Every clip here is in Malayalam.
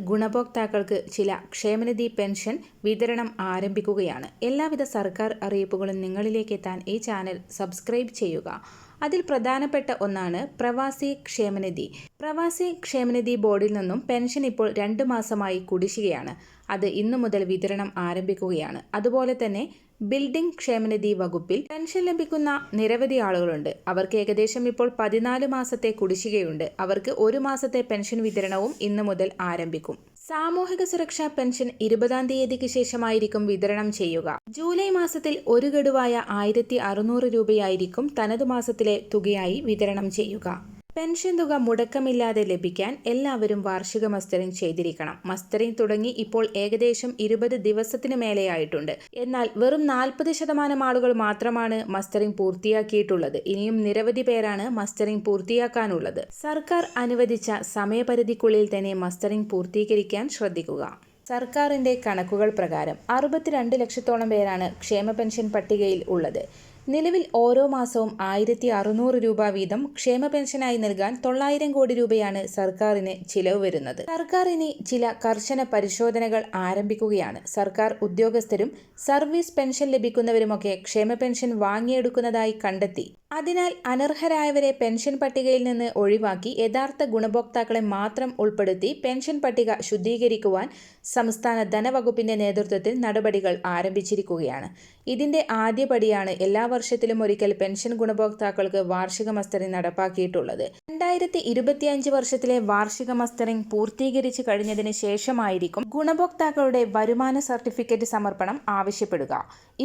ഗുണഭോക്താക്കൾക്ക് ചില ക്ഷേമനിധി പെൻഷൻ വിതരണം ആരംഭിക്കുകയാണ്. എല്ലാവിധ സർക്കാർ അറിയിപ്പുകളും നിങ്ങളിലേക്ക് എത്താൻ ഈ ചാനൽ സബ്സ്ക്രൈബ് ചെയ്യുക. അതിൽ പ്രധാനപ്പെട്ട ഒന്നാണ് പ്രവാസി ക്ഷേമനിധി. പ്രവാസി ക്ഷേമനിധി ബോർഡിൽ നിന്നും പെൻഷൻ ഇപ്പോൾ രണ്ട് മാസമായി കുടിശ്ശികയാണ്. അത് ഇന്നു മുതൽ വിതരണം ആരംഭിക്കുകയാണ്. അതുപോലെ തന്നെ ബിൽഡിംഗ് ക്ഷേമനിധി വകുപ്പിൽ പെൻഷൻ ലഭിക്കുന്ന നിരവധി ആളുകളുണ്ട്. അവർക്ക് ഏകദേശം ഇപ്പോൾ പതിനാല് മാസത്തെ കുടിശ്ശികയുണ്ട്. അവർക്ക് ഒരു മാസത്തെ പെൻഷൻ വിതരണവും ഇന്നു മുതൽ ആരംഭിക്കും. സാമൂഹിക സുരക്ഷാ പെൻഷൻ ഇരുപതാം തീയതിക്ക് ശേഷമായിരിക്കും വിതരണം ചെയ്യുക. ജൂലൈ മാസത്തിൽ ഒരു ഗഡുവായ ആയിരത്തി അറുന്നൂറ് രൂപയായിരിക്കും തനതു മാസത്തിലെ തുകയായി വിതരണം ചെയ്യുക. പെൻഷൻ തുക മുടക്കമില്ലാതെ ലഭിക്കാൻ എല്ലാവരും വാർഷിക മസ്റ്ററിംഗ് ചെയ്തിരിക്കണം. മസ്റ്ററിംഗ് തുടങ്ങി ഇപ്പോൾ ഏകദേശം ഇരുപത് ദിവസത്തിന് മേലെയായിട്ടുണ്ട്. എന്നാൽ വെറും നാൽപ്പത് ശതമാനം ആളുകൾ മാത്രമാണ് മസ്റ്ററിംഗ് പൂർത്തിയാക്കിയിട്ടുള്ളത്. ഇനിയും നിരവധി പേരാണ് മസ്റ്ററിംഗ് പൂർത്തിയാക്കാനുള്ളത്. സർക്കാർ അനുവദിച്ച സമയപരിധിക്കുള്ളിൽ തന്നെ മസ്റ്ററിംഗ് പൂർത്തീകരിക്കാൻ ശ്രദ്ധിക്കുക. സർക്കാരിന്റെ കണക്കുകൾ പ്രകാരം അറുപത്തിരണ്ട് ലക്ഷത്തോളം പേരാണ് ക്ഷേമ പെൻഷൻ പട്ടികയിൽ ഉള്ളത്. നിലവിൽ ഓരോ മാസവും ആയിരത്തി അറുന്നൂറ് രൂപ വീതം ക്ഷേമ പെൻഷനായി നൽകാൻ തൊള്ളായിരം കോടി രൂപയാണ് സർക്കാരിന് ചിലവ് വരുന്നത്. സർക്കാർ ഇനി ചില കർശന പരിശോധനകൾ ആരംഭിക്കുകയാണ്. സർക്കാർ ഉദ്യോഗസ്ഥരും സർവീസ് പെൻഷൻ ലഭിക്കുന്നവരുമൊക്കെ ക്ഷേമ പെൻഷൻ വാങ്ങിയെടുക്കുന്നതായി കണ്ടെത്തി. അതിനാൽ അനർഹരായവരെ പെൻഷൻ പട്ടികയിൽ നിന്ന് ഒഴിവാക്കി യഥാർത്ഥ ഗുണഭോക്താക്കളെ മാത്രം ഉൾപ്പെടുത്തി പെൻഷൻ പട്ടിക ശുദ്ധീകരിക്കുവാൻ സംസ്ഥാന ധനവകുപ്പിന്റെ നേതൃത്വത്തിൽ നടപടികൾ ആരംഭിച്ചിരിക്കുകയാണ്. ഇതിന്റെ ആദ്യപടിയാണ് എല്ലാ വർഷത്തിലും ഒരിക്കൽ പെൻഷൻ ഗുണഭോക്താക്കൾക്ക് വാർഷിക മസ്റ്ററിംഗ് നടപ്പാക്കിയിട്ടുള്ളത്. രണ്ടായിരത്തി ഇരുപത്തിയഞ്ച് വർഷത്തിലെ വാർഷിക മസ്റ്ററിംഗ് പൂർത്തീകരിച്ചു കഴിഞ്ഞതിന് ശേഷമായിരിക്കും ഗുണഭോക്താക്കളുടെ വരുമാന സർട്ടിഫിക്കറ്റ് സമർപ്പണം ആവശ്യപ്പെടുക.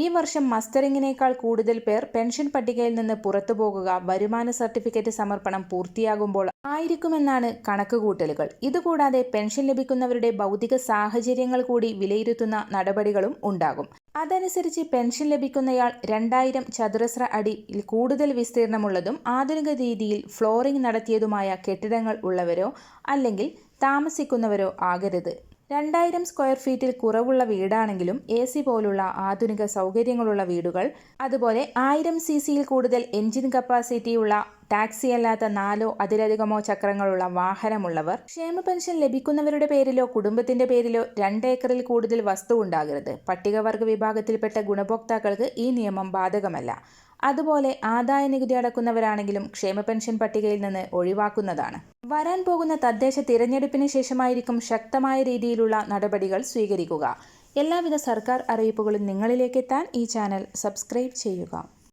ഈ വർഷം മസ്റ്ററിംഗിനേക്കാൾ കൂടുതൽ പേർ പെൻഷൻ പട്ടികയിൽ നിന്ന് പുറത്തുപോകുക വരുമാന സർട്ടിഫിക്കറ്റ് സമർപ്പണം പൂർത്തിയാകുമ്പോൾ ആയിരിക്കുമെന്നാണ് കണക്കുകൂട്ടലുകൾ. ഇതുകൂടാതെ പെൻഷൻ ലഭിക്കുന്നവരുടെ ഭൗതിക സാഹചര്യങ്ങൾ കൂടി വിലയിരുത്തുന്ന നടപടികളും ഉണ്ടാകും. അതനുസരിച്ച് പെൻഷൻ ലഭിക്കുന്നയാൾ രണ്ടായിരം ചതുരശ്ര അടിയിൽ കൂടുതൽ വിസ്തീർണമുള്ളതും ആധുനിക രീതിയിൽ ഫ്ലോറിംഗ് നടത്തിയതുമായ കെട്ടിടങ്ങൾ ഉള്ളവരോ അല്ലെങ്കിൽ താമസിക്കുന്നവരോ ആകരുത്. രണ്ടായിരം സ്ക്വയർ ഫീറ്റിൽ കുറവുള്ള വീടാണെങ്കിലും എ സി പോലുള്ള ആധുനിക സൗകര്യങ്ങളുള്ള വീടുകൾ അതുപോലെ ആയിരം സി സിയിൽ കൂടുതൽ എഞ്ചിൻ കപ്പാസിറ്റിയുള്ള ടാക്സി അല്ലാത്ത നാലോ അതിലധികമോ ചക്രങ്ങളുള്ള വാഹനമുള്ളവർ ക്ഷേമ പെൻഷൻ ലഭിക്കുന്നവരുടെ പേരിലോ കുടുംബത്തിന്റെ പേരിലോ രണ്ട് ഏക്കറിൽ കൂടുതൽ വസ്തു ഉണ്ടാകരുത്. പട്ടികവർഗ വിഭാഗത്തിൽപ്പെട്ട ഗുണഭോക്താക്കൾക്ക് ഈ നിയമം ബാധകമല്ല. അതുപോലെ ആദായ നികുതി അടക്കുന്നവരാണെങ്കിലും ക്ഷേമ പെൻഷൻ പട്ടികയിൽ നിന്ന് ഒഴിവാക്കുന്നതാണ്. വരാൻ പോകുന്ന തദ്ദേശ തിരഞ്ഞെടുപ്പിന് ശേഷമായിരിക്കും ശക്തമായ രീതിയിലുള്ള നടപടികൾ സ്വീകരിക്കുക. എല്ലാവിധ സർക്കാർ അറിയിപ്പുകളും നിങ്ങളിലേക്ക് എത്താൻ ഈ ചാനൽ സബ്സ്ക്രൈബ് ചെയ്യുക.